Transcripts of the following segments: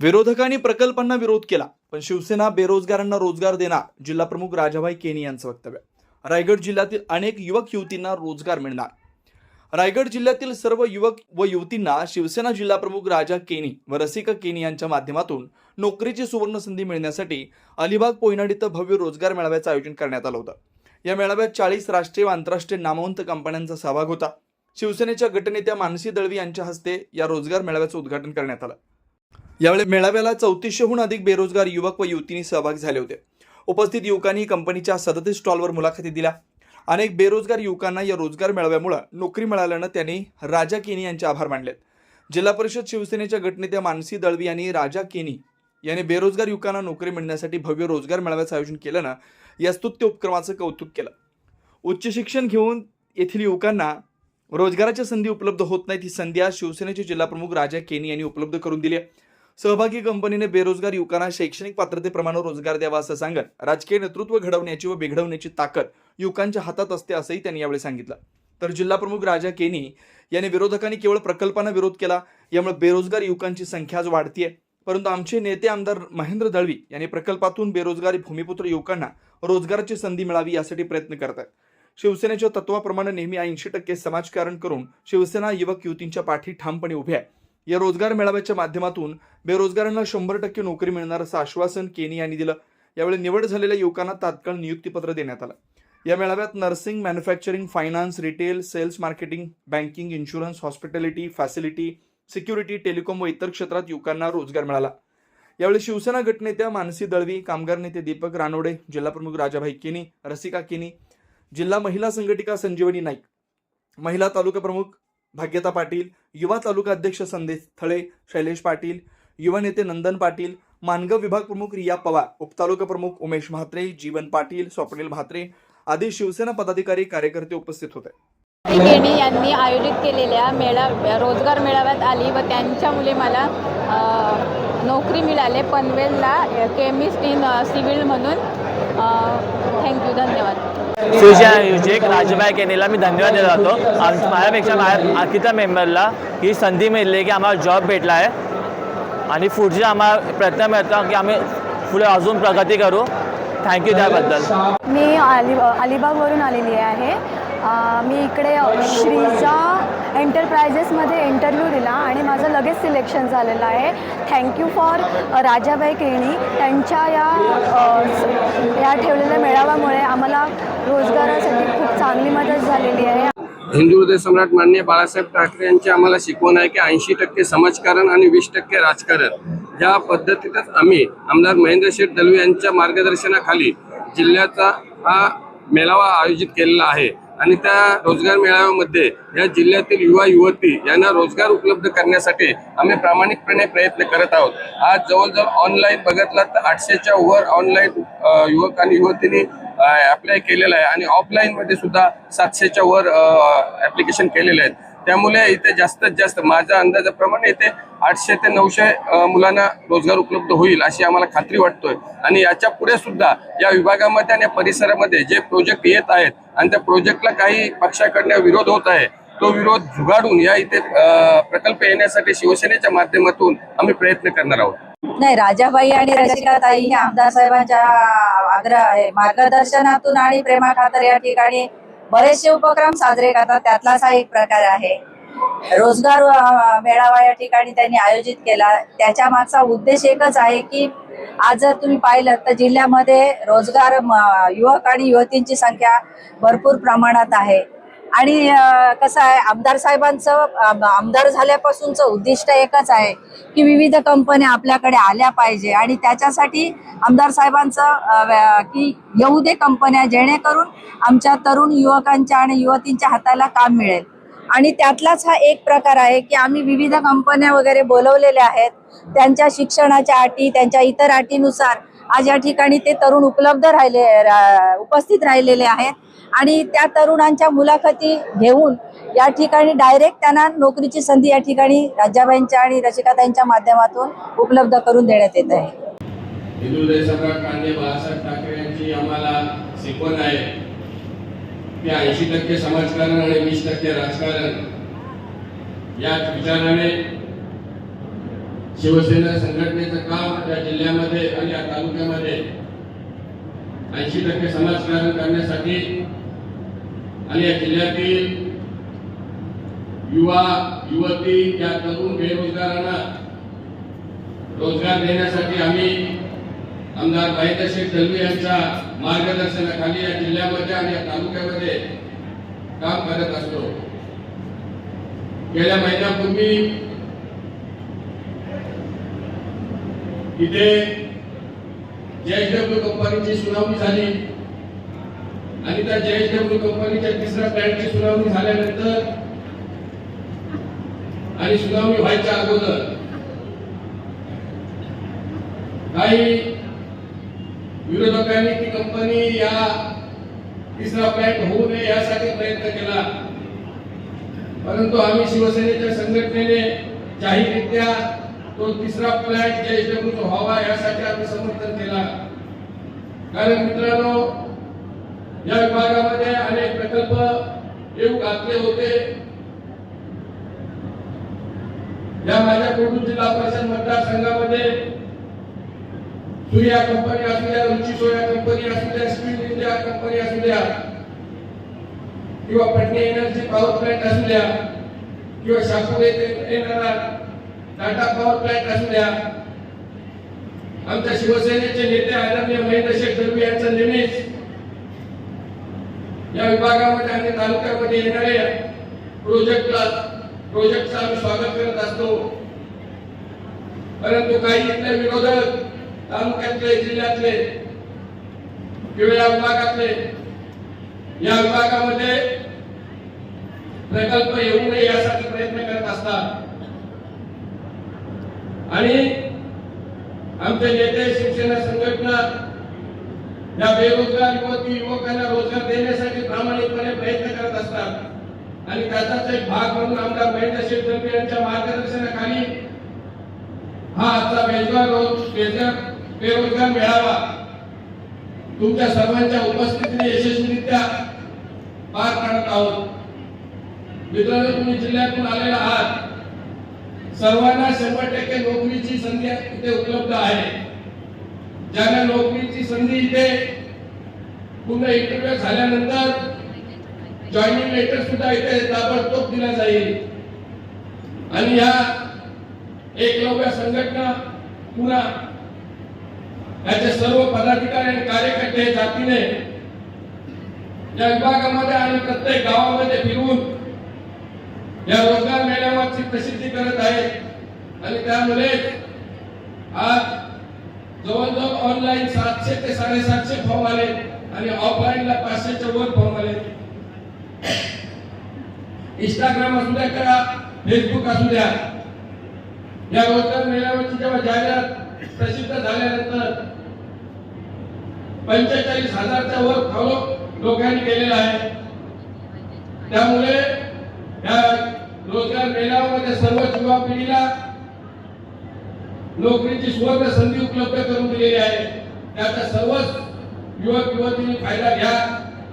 विरोधकांनी प्रकल्पांना विरोध केला पण शिवसेना बेरोजगारांना रोजगार देणार जिल्हा प्रमुख राजाभाई केनी यांचं वक्तव्य. रायगड जिल्ह्यातील अनेक युवक युवतींना रोजगार मिळणार. रायगड जिल्ह्यातील सर्व युवक व युवतींना शिवसेना जिल्हाप्रमुख राजा केनी व रसिका केनी यांच्या माध्यमातून नोकरीची सुवर्ण संधी मिळण्यासाठी अलिबाग पोयनाड इथं भव्य रोजगार मेळाव्याचं आयोजन करण्यात आलं होतं. या मेळाव्यात चाळीस राष्ट्रीय व आंतरराष्ट्रीय नामवंत कंपन्यांचा सहभाग होता. शिवसेनेच्या गटनेत्या मानसी दळवी यांच्या हस्ते या रोजगार मेळाव्याचं उद्घाटन करण्यात आलं. यावेळी मेळाव्याला चौतीसशेहून अधिक बेरोजगार युवक व युवतींनी सहभागी झाले होते. उपस्थित युवकांनी कंपनीच्या सदतीस स्टॉलवर मुलाखती दिल्या. अनेक बेरोजगार युवकांना या रोजगार मेळाव्यामुळे नोकरी मिळाल्यानं त्यांनी राजा केनी यांचे आभार मानलेत. जिल्हा परिषद शिवसेनेच्या गटनेत्या मानसी दळवी यांनी राजा केनी यांनी बेरोजगार युवकांना नोकरी मिळण्यासाठी भव्य रोजगार मेळाव्याचं आयोजन केल्यानं या स्तुत्य उपक्रमाचं कौतुक केलं. उच्च शिक्षण घेऊन येथील युवकांना रोजगाराच्या संधी उपलब्ध होत नाहीत ही संधी आज शिवसेनेचे जिल्हाप्रमुख राजा केनी यांनी उपलब्ध करून दिली आहे. सहभागी कंपनीने बेरोजगार युवकांना शैक्षणिक पात्रतेप्रमाणे रोजगार द्यावा असं सांगत राजकीय नेतृत्व घडवण्याची व बिघडवण्याची ताकद युवकांच्या हातात असते असंही त्यांनी यावेळी सांगितलं. तर जिल्हाप्रमुख राजा केनी यांनी विरोधकांनी केवळ प्रकल्पांना विरोध केला यामुळे बेरोजगार युवकांची संख्या आज वाढतीये. परंतु आमचे नेते आमदार महेंद्र दळवी यांनी प्रकल्पातून बेरोजगारी भूमिपुत्र युवकांना रोजगाराची संधी मिळावी यासाठी प्रयत्न करत आहेत शिवसेनेच्या तत्वाप्रमाणे नेहमी ऐंशी टक्के समाजकारण करून शिवसेना युवक युवतींच्या पाठी ठामपणे उभे आहे. या रोजगार मेळाव्याच्या माध्यमातून बेरोजगारांना शंभर टक्के नोकरी मिळणार असं आश्वासन केनी यांनी दिलं. यावेळी निवड झालेल्या युवकांना तात्काळ नियुक्तीपत्र देण्यात आलं. या मेळाव्यात nursing manufacturing finance retail sales marketing banking insurance hospitality facility security telecom व इतर क्षेत्रात युवकांना रोजगार मिळाला. यावेळी शिवसेना गटनेत्या मानसी दळवी कामगार नेते दीपक रानोडे जिल्हाप्रमुख राजाभाई केनी रसिका केनी जिल्हा महिला संघटिका संजीवनी नाईक महिला तालुका प्रमुख भाग्यता पाटील युवा तालुका अध्यक्ष संदेश थळे शैलेश पाटील युवा नेते नंदन पाटील मानगाव विभाग प्रमुख रिया पवार उपतालुका प्रमुख उमेश म्हात्रे जीवन पाटील स्वप्नील म्हात्रे आदी शिवसेना पदाधिकारी कार्यकर्ते उपस्थित होते. केणी यांनी आयोजित केलेल्या मेळा रोजगार मेळाव्यात आली व त्यांच्या मुली मला नोकरी मिळाले. पनवेलला केमिस्ट इन सिव्हिल म्हणून. थँक्यू धन्यवाद. शिवसेना आयोजक राजूभाई केनेला मी धन्यवाद देत राहतो. आम माझ्यापेक्षा माझ्या बाकीच्या मेंबरला ही संधी मिळली की आम्हाला जॉब भेटला आहे. आणि पुढचे आम्हाला प्रयत्न मिळतो की आम्ही पुढे अजून प्रगती करू. थँक्यू त्याबद्दल. मी अलिबा अलिबागवरून आलेली आहे. मी इकडे श्रीजा एंटरप्रायझेसमध्ये इंटरव्ह्यू दिला आणि माझं लगेच सिलेक्शन झालेलं आहे. थँक्यू फॉर राजाबाई केणी त्यांच्या या या ठेवलेल्या मेळाव्यामुळे आम्हाला रोजगारासाठी खूप चांगली मदत झालेली आहे. हिंदू हृदय सम्राट माननीय बाळासाहेब ठाकरे यांची आम्हाला शिकवण आहे की ऐंशी टक्के समाजकारण आणि वीस टक्के राजकारण. या पद्धतीतच आम्ही आमदार महेंद्र शेठ दलवी यांच्या मार्गदर्शनाखाली जिल्ह्याचा हा मेळावा आयोजित केलेला आहे. आणि त्या रोजगार मेळाव्यामध्ये या जिल्ह्यातील युवा युवती यांना रोजगार उपलब्ध करण्यासाठी आम्ही प्रामाणिकपणे प्रयत्न करत आहोत. आज जवळजवळ ऑनलाईन बघितला तर आठशेच्या वर ऑनलाईन युवक आणि युवतींनी अप्लाय केलेला आहे. आणि ऑफलाईन मध्ये सुद्धा सातशेच्या वर ऍप्लिकेशन केलेले आहेत. त्यामुळे इथे जास्तीत जास्त माझ्या अंदाजाप्रमाणे इथे आठशे ते नऊशे मुलांना रोजगार उपलब्ध होईल अशी आम्हाला खात्री वाटतोय. आणि याच्यापुढे सुद्धा या विभागामध्ये आणि या परिसरामध्ये जे प्रोजेक्ट येत आहेत आणि त्या प्रोजेक्टला काही पक्षाकडनं विरोध होत आहे तो विरोध झुगाडून या इथे प्रकल्प येण्यासाठी शिवसेनेच्या माध्यमातून आम्ही प्रयत्न करणार आहोत. नाही राजाबाई आणि रसिकाताई आमदार साहेबांच्या आग्रह मार्गदर्शनातून आणि प्रेमा खातर या ठिकाणी बरेचसे उपक्रम साजरे करतात. त्यातलाच हा एक प्रकार आहे. रोजगार मेळावा या ठिकाणी त्यांनी आयोजित केला. त्याच्या मागचा उद्देश एकच आहे की आज जर तुम्ही पाहिलं तर जिल्ह्यामध्ये रोजगार म, युवक आणि युवतींची संख्या भरपूर प्रमाणात आहे. आणि कसं आहे आमदार साहेबांचं आमदार झाल्यापासूनचं उद्दिष्ट एकच आहे की विविध कंपन्या आपल्याकडे आल्या पाहिजे आणि त्याच्यासाठी आमदार साहेबांचं की येऊ दे कंपन्या जेणेकरून आमच्या तरुण युवकांच्या आणि युवतींच्या हाताला काम मिळेल. आणि त्यातलाच हा एक प्रकार आहे की आम्ही विविध कंपन्या वगैरे बोलवलेल्या आहेत. त्यांच्या शिक्षणाच्या अटी त्यांच्या इतर अटीनुसार आज या ठिकाणी ते तरुण उपलब्ध राहिले रा- उपस्थित राहिलेले आहेत. आणि त्या तरुणांच्या मुलाखती घेऊन या ठिकाणी डायरेक्ट त्यांना नोकरीची संधी या ठिकाणी राज्याबाईंच्या आणि रसिकाताईंच्या माध्यमातून उपलब्ध करून देण्यात येत आहे. हिंदू हृदय बाळासाहेब ठाकरे यांची आम्हाला शिकवण आहे. की ऐंशी टक्के समाजकारण आणि वीस टक्के राजकारण या विचाराने शिवसेना संघटनेचं काम या जिल्ह्यामध्ये आणि या तालुक्यामध्ये ऐंशी टक्के समाजकारण करण्यासाठी आणि या जिल्ह्यातील युवा युवती या तरुण बेरोजगारांना रोजगार देण्यासाठी आम्ही आमदार महेंद्रशेठ दलवी यांच्या मार्गदर्शनाखाली या जिल्ह्यामध्ये आणि या तालुक्यामध्ये काम करत असतो. गेल्या महिन्यापूर्वी इथे जेएसडब्ल्यू कंपनीची सुनावणी झाली. आणि त्या जेएसडब्ल्यू कंपनीच्या तिसऱ्या प्लॅनची सुनावणी झाल्यानंतर आणि सुनावणी व्हायच्या अगोदर काही विरोधकांनी ती कंपनी या तिसरा प्लॅट होऊ नये यासाठी प्रयत्न केला. परंतु आम्ही शिवसेनेच्या संघटनेने जाहीररित्या तो तिसरा प्लॅट जेएसडब्ल्यूचा व्हावा यासाठी आम्ही समर्थन केला. कारण मित्रांनो या विभागामध्ये अनेक प्रकल्प येऊ घातले होते. या माझ्या कोटूर जिल्हा परिषद मतदारसंघामध्ये सूर्या कंपनी असू द्या रुची सोया कंपनी असू द्या स्पीड इंडिया कंपनी असू द्या किंवा पटनी एनर्जी पॉवर प्लांट असू द्या किंवा शापूर येथे येणारा टाटा पॉवर प्लांट असू द्या. आमच्या शिवसेनेचे नेते आदरणीय महेंद्र शेख दलवी यांचं नेहमीच या विभागामध्ये आणि तालुक्यामध्ये येणाऱ्या प्रोजेक्टला प्रोजेक्टचं आम्ही स्वागत करत असतो. परंतु काही इथले विरोधक तालुक्यातले जिल्ह्यातले किंवा या विभागातले या विभागामध्ये प्रकल्प येऊ नये यासाठी प्रयत्न करत असतात. आणि आमचे नेते शिवसेना संघटना या बेरोजगार युवती युवकांना रोजगार देण्यासाठी प्रामाणिकपणे प्रयत्न करत असतात. आणि त्याचाच एक भाग म्हणून आमदार महेंद्र शेठ यांच्या मार्गदर्शनाखाली हा आजचा बेरोजगार रोजगार बेरोजगार बेरोजगार मेळावा तुमच्या सर्वांच्या उपस्थितीने यशस्वीरित्या पार पाडत आहोत. मित्रांनो तुम्ही जिल्ह्यातून आलेला आहात. सर्वांना शंभर टक्के नोकरीची संधी इथे उपलब्ध आहे. ज्यांना नोकरीची संधी इथे पूर्ण इंटरव्ह्यू झाल्यानंतर जॉईनिंग लेटर सुद्धा इथे ताबडतोब दिला जाईल. आणि या एकलव्य संघटना पुन्हा याचे सर्व पदाधिकारी आणि कार्यकर्ते जातीने या विभागामध्ये आणि प्रत्येक गावामध्ये फिरून या रोजगार मेळाव्याची प्रसिद्धी करत आहेत. आणि त्यामुळे आज जवळजवळ ऑनलाईन सातशे ते साडेसातशे फॉर्म आले आणि ऑफलाईनला पाचशेच्या वर फॉर्म आले. इंस्टाग्राम असू द्या करा फेसबुक असू द्या. या रोजगार मेळाव्याची जेव्हा जाहिरात प्रसिद्ध झाल्यानंतर पंचेचाळीस हजारच्या वर फॉलो लोकांनी केलेला आहे. त्यामुळे या रोजगार मेळाव्यामध्ये सर्व युवा पिढीला नोकरीची सुवर्ण संधी उपलब्ध करून दिलेली आहे. त्याचा सर्वच युवक युवतींनी फायदा घ्या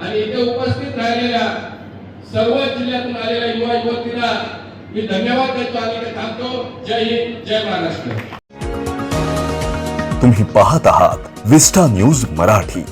आणि इथे उपस्थित राहिलेल्या सर्व जिल्ह्यातून आलेल्या युवा युवतींना मी धन्यवाद देतो आणि ते थांबतो. जय हिंद जय महाराष्ट्र. तुम्ही पाहत आहात विस्टा न्यूज मराठी.